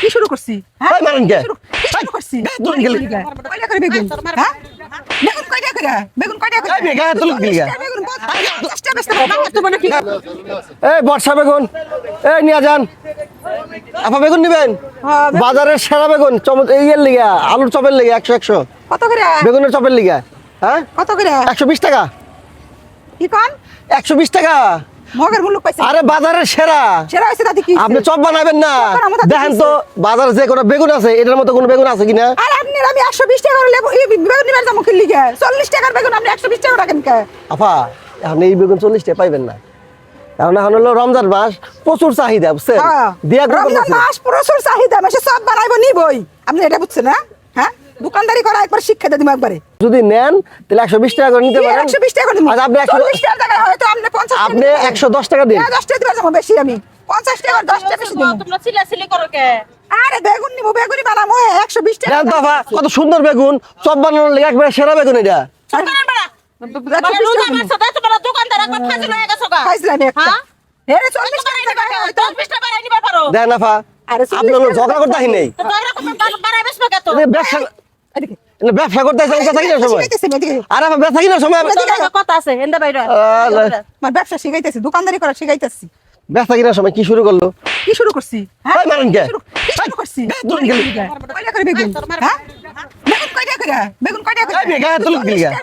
কি শুরু করছি? হ্যাঁ? মারেন কে? কি শুরু করছি? এই, তুলেন কয়টা করে বেগুন? হ্যাঁ? বেগুন কয়টা করে? বেগুন কয়টা করে? এই গায়ে। বেগুন না, তো মানে কি এই বর্ষা বেগুন। এই নিয়ে যান। আপা বেগুন নিবেন? হ্যাঁ, বাজারের সেরা বেগুন চম- এই এর লিগা আলুর চপের লিগা একশো একশো। কত করে? বেগুনের চপের লিগা হ্যাঁ? কত করে? একশো বিশ টাকা। কি কন? একশো বিশ টাকা। মগের মূল্য পাইছে। আরে বাজারের সেরা। সেরা কি আপনি চপ বানাবেন না। দেখেন তো বাজারে যে কোনো বেগুন আছে এটার মতো কোনো বেগুন আছে কিনা? আর আপনি আমি টাকা করে লেবু বেগুন নিবার দাম টাকার বেগুন আপনি একশো বিশ টাকা রাখেন কে? আপা এখন এই বেগুন টাকা পাইবেন না। এখন হলো রমজান মাস প্রচুর চাহিদা বুঝছেন? হ্যাঁ। দিয়া রমজান। মাস প্রচুর চাহিদা মাসে সব বানাইবো নিবই। আপনি এটা বুঝছেন না হ্যাঁ? দোকানদারি করা একবার শিক্ষা দিব একবারে। যদি নেন তাহলে একশো বিশ টাকা করে নিতে পারেন। একশো বিশ টাকা করে দিব আর আপনি একশো চল্লিশ টাকা হয়তো আপনি পঞ্চাশ আপনি একশো দশ টাকা দিন। হ্যাঁ, দশ টাকা যাব বেশি আমি। পঞ্চাশ টাকা দশ টাকা বেশি দিব। তোমরা চিল্লাচিল্লি করো কে? আরে বেগুন নিবো বেগুনি বানাবো একশো বিশ টাকা দেন আপা, কত সুন্দর বেগুন। চপ বানানোর লেগে একবারে সেরা বেগুন এটা। মানে হয়ে। হ্যাঁ? দেন আপনার ঝগড়া করতে নেই। ব্যবসা ব্যবসা করতে ব্যবসা কিনার সময় আর আপা ব্যবসা সময় আমি- কথা আছে হেন্দা বাইরে। আমার ব্যবসা শিখাইতেছি দোকানদারি করা শিখাইতেছি। ব্যবসা কিনার সময় কি শুরু করল? কি শুরু করছি? হ্যাঁ? মারেন কে? শুরু- করছি? গেলে। কয়টা করে বেগুন? হ্যাঁ? বেগুন কয়টা করে? বেগুন কয়টা করে? গায়ে তুলেন গেলে। না,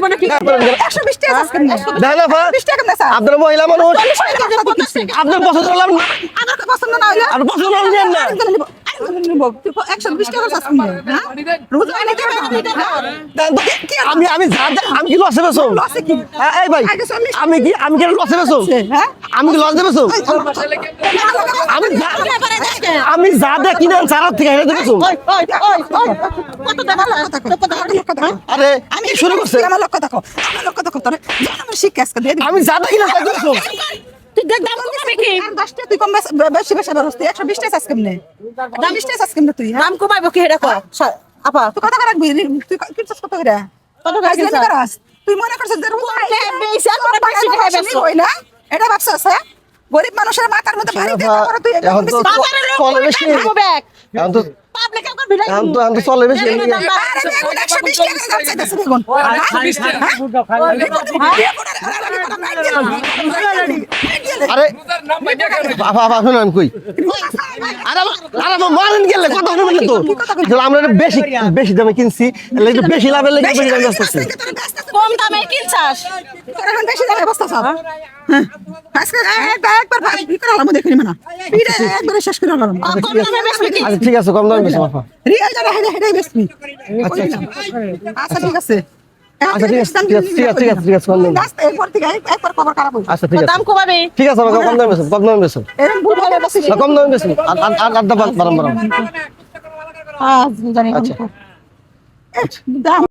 মানে না স্যার আপনার মহিলা মানুষ। আপনার পছন্দ না আমার তো পছন্দ না হইলে আর পছন্দ না আমি আমি যা যা- আমি কি লসে বেছো লসে কি? এই ভাই আমি কি আমি কি লসে বেছো হ্যাঁ? আমি কি লস দেবেছো আমি যা আমি যা দে কিনে থেকে হেরে দেবেছো আরে আমি শুরু করছে? আমার লক্ষ্য দেখো আমার লক্ষ্য দেখো তোর আমার শিক্ষা আজকে আমি যা দে কিনে তুই দেখ দাম তুই কম বেশি বেশি বেরোস তুই দাম হ্যাঁ দাম কমাইবো কি আপা তুই কত করে রাখবি তুই কিনছিস কত করে কত করে করাস? তুই মনে করছিস যে রুমা বেশি আর তোরা বেশি বাঙালি খাই মানুষ বেশি। হই না এটা ভাবছস হ্যাঁ গরিব মানুষের মাথার মধ্যে ভারী দিয়ে তারপরে তুই এখন তো বেশি- বাজারে লোক চলে বেশি। এখন তো পাবলিক এখন তো এখন তো চলে বেশি আরে বেগুন টাকা দাম চাইতেছে বেগুন। আরে বাবা বাবা আমি কই? আরে আরে আমার মারেন গেলে কথা শুনবেন তো। আমরা বেশি বেশি দামে কিনছি একটু বেশি লাভের লেগে বেশি দামে ব্যস্ত কম দামে কিনছাস? তোর এখন বেশি দামে বস্তা সব। হ্যাঁ। আচ্ছা ঠিক আছে কম দামে বেশি। আচ্ছা, আচ্ছা ঠিক আছে। আচ্ছা, ঠিক আছে, ঠিক আছে, ঠিক আছে, ঠিক আছে, কম দামে। এরপর থেকে একবার কভার খারাপ হইছে। আচ্ছা ঠিক আছে দাম কমাবি ঠিক আছে বাবা কম দামে বেছো কম দামে বেছো এরকম ভুল হবে বেশি। কম দামে বেছো আর আর আর আড্ডা বাড়াম বাড়াম আজ জানি আচ্ছা। দাম